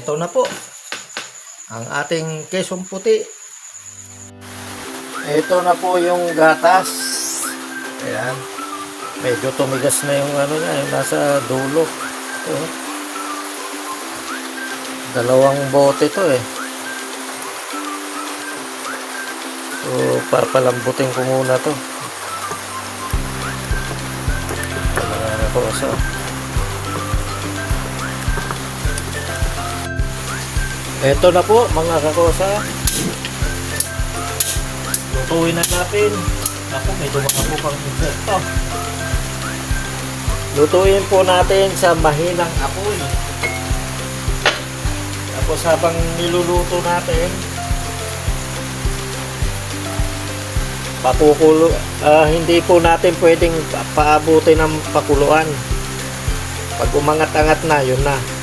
Ito na po. Ang ating kesong puti. Ito na po yung gatas. Ayan. Medyo tumigas na yung ano niya, yung nasa dulo. Ito. Dalawang bote to eh. So, papalambutin ko muna to. Mga kakosa. Ito na po mga kakosa. Lutuin na natin. Ako, may dumaka po pang insekto. Lutuin po natin sa mahinang apoy. Tapos habang niluluto natin, pakukulo, ah, hindi po natin pwedeng pa- paabutin ng pakuluan. Pag umangat-angat na, yun na.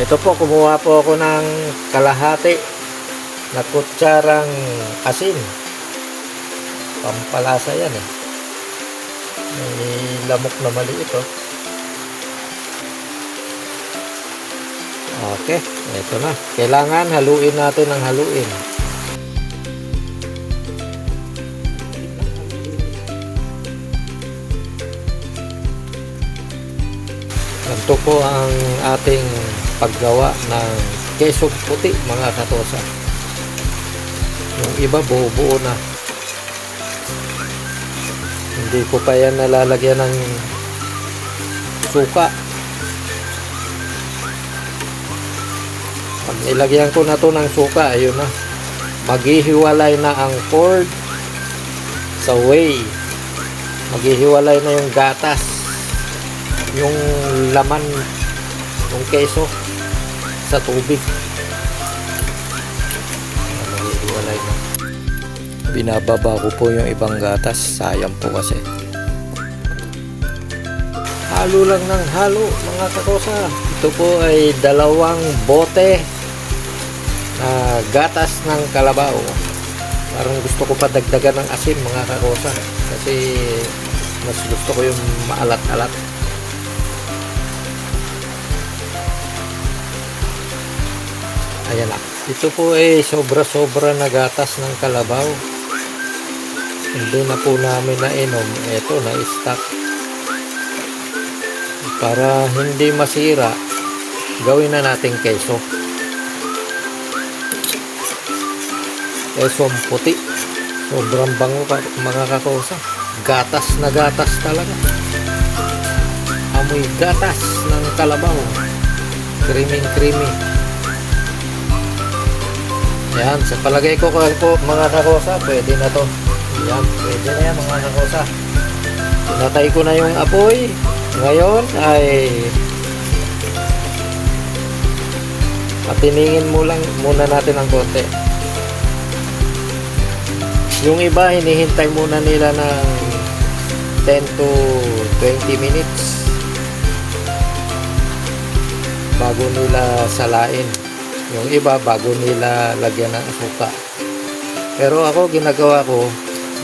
Ito po, kumuha po ako ng kalahati na kutsarang asin. Pampalasa yan eh. May lamok na maliit oh. Okay, ito na. Kailangan haluin natin ng haluin. Ganito po ang ating paggawa ng keso puti mga katosa. Yung iba buo-buo na. Hindi ko pa yan nalalagyan ng suka. Pag nilagyan ko na to ng suka, ayun na. Maghihiwalay na ang cord sa whey. Maghihiwalay na yung gatas. Yung laman ng keso sa tubig. Maghihiwalay na. Binababa ko po yung ibang gatas. Sayang po kasi. Halo lang ng halo mga kakosa. Ito po ay dalawang bote na gatas ng kalabaw. Parang gusto ko pa dagdagan ng asin mga kakosa. Kasi mas gusto ko yung maalat-alat. Ayan na. Ito po ay sobra-sobra na gatas ng kalabaw. Hindi na po namin nainom. Ito, na-stock. Para hindi masira, gawin na natin keso. Kesong puti. Sobrang bango ka, mga kakosa. Gatas na gatas talaga. Amoy gatas ng kalabaw. Creamy creamy. Yan, sa palagay ko ko mga kakosa, pwede na to. Yan, pwede na yan mga kakosa. Pinatay ko na yung apoy. Ngayon ay patiningin mo lang muna natin ng konti. Yung iba, hinihintay muna nila ng 10 to 20 minutes bago nila salain. Yung iba, bago nila lagyan ng asuka. Pero ako, ginagawa ko,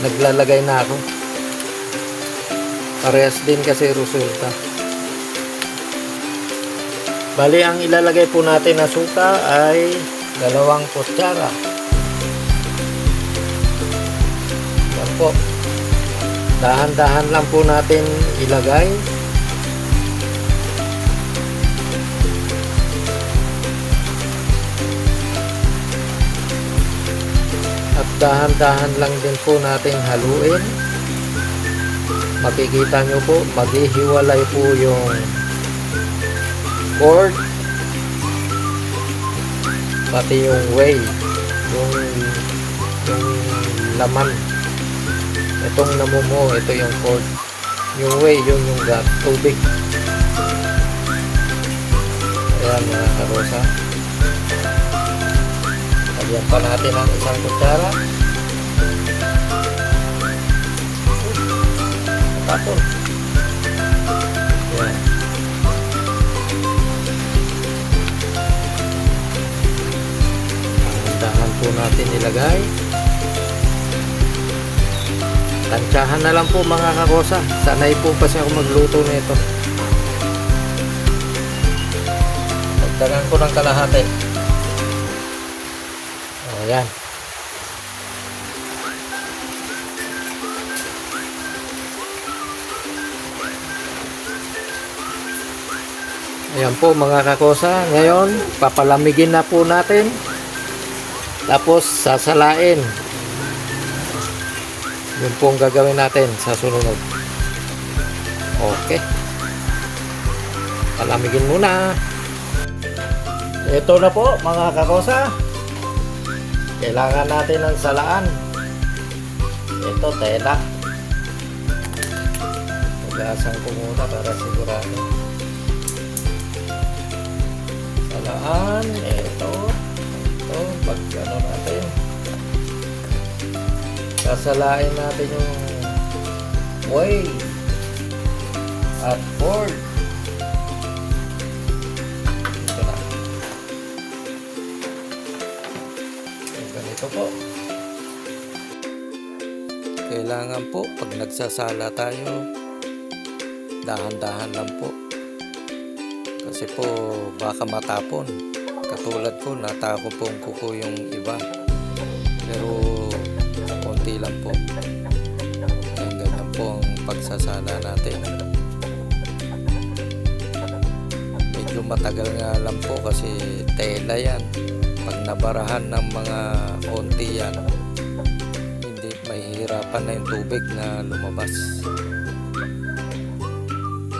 naglalagay na ako. Parehas din kasi resulta. Bali, ang ilalagay po natin na suka ay dalawang kutsara. Yan po. Dahan-dahan lang po natin ilagay. Dahan-dahan lang din po nating haluin. Makikita nyo po, maghihiwalay po yung cord pati yung whey yung yung laman. Itong namumuo ito yung cord. Yung whey yun yung gas tubig. Ayan mga karosa lagyan pa natin ang isang kutsara. Tapos. Ayan dahan po natin ilagay tansyahan na lang po mga kakosa. Sanay po kasi ako magluto nito. Dagdagan ko ng kalahati. O, yan. Ayan po mga kakosa. Ngayon, papalamigin na po natin. Tapos, sasalain. Yun po ang gagawin natin sa sunod. Okay. Palamigin muna. Ito na po mga kakosa. Kailangan natin ng salaan. Ito, tela. Magasan ko muna para sigurado. Salaan. Ito. Ito. Pag ano natin. Sasalain natin yung way at board. Kailangan po pag nagsasala tayo, dahan-dahan lang po. Kasi po baka matapon. Katulad ko, natako pong kuko yung iba. Pero konti lang po. Ayan, ganyan po ang pagsasala natin. Medyo matagal nga lang po kasi tela yan. Pag nabarahan ng mga konti yan, mahihirapan na yung tubig na lumabas.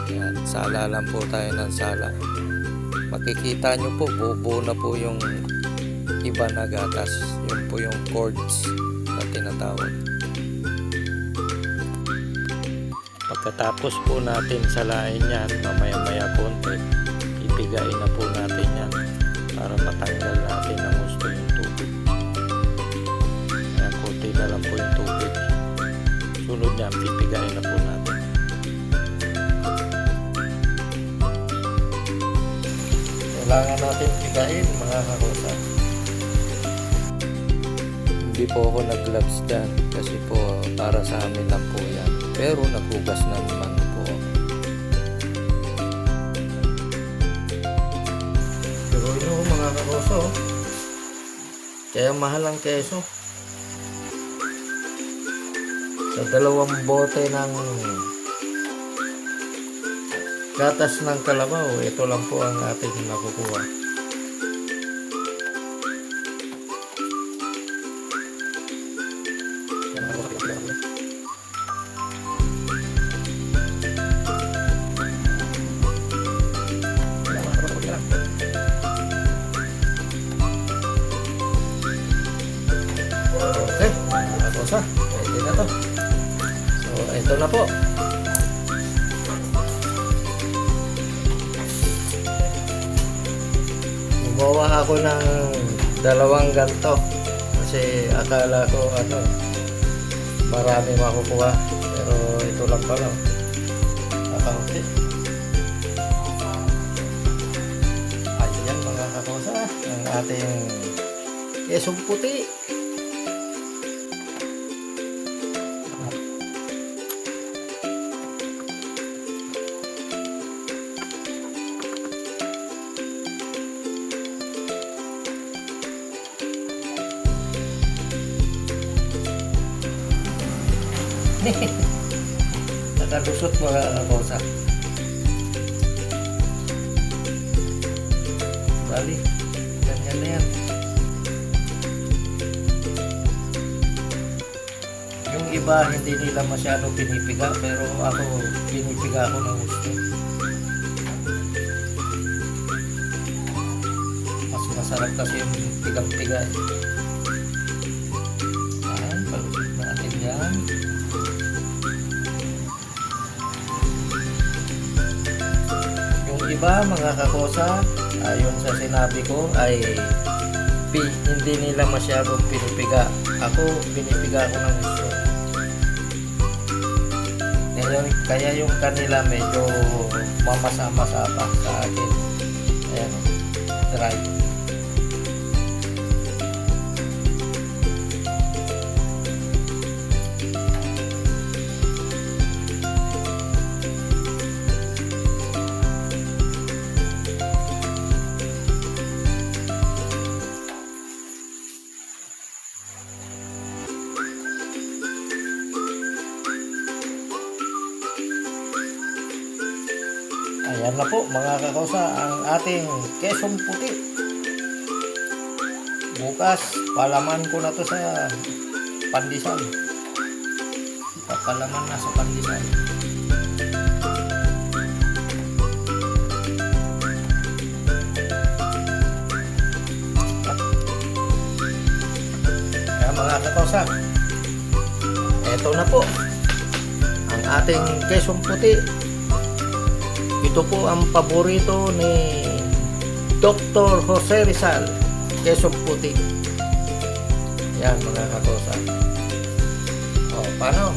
Yan, sala lang po tayo ng sala. Makikita nyo po, buo na po yung iba na gatas. Yun po yung cords na tinatawag. Pagkatapos po natin salain yan, mamaya-maya konti, ipigain na po natin yan para matanggal natin ang gusto yung tubig. Kaya konti na lang po yung tubig. Niyan, pipigain na po natin. Kailangan natin pigain mga kakusa. Hindi po ako nag-gloves dyan kasi po para sa amin lang po yan. Pero naghugas na naman po. ako. Pero yun mga kakusa. oh. Kaya mahal ang keso. Sa dalawang bote ng gatas ng kalabaw, ito lang po ang ating nakukuha. Ito na po. Gumawa ako ng dalawang ganto. Kasi akala ko ano marami makukuha. Pero ito lang pala. Akaunti ayan mga kakosa ang ating kesong puti nakalusot mga kakosa bali ganyan na yan. Yung iba hindi nila masyado pinipiga pero ako pinipiga ako ng gusto. Mas masarap kasi yung tigang-tiga eh. Iba, mga kakosa, ayon sa sinabi ko, ay pi, hindi nila masyadong pinipiga. Ako, pinipiga ko ng gusto. Kaya, kaya yung kanila medyo mamasa-masa pa sa akin. Ayan, dry. Na po mga kakosa ang ating kesong puti. Bukas, palaman ko na to sa pandesal. Papalaman na sa pandesal. Kaya mga kakosa, eto na po ang ating kesong puti. Ito po ang paborito ni Dr. Jose Rizal, kesong puti. Yan mga kakosa. O, paano?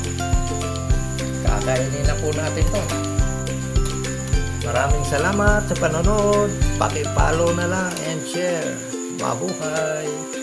Kakainin na po natin to. Maraming salamat sa panonood. Paki-follow na lang and share. Mabuhay!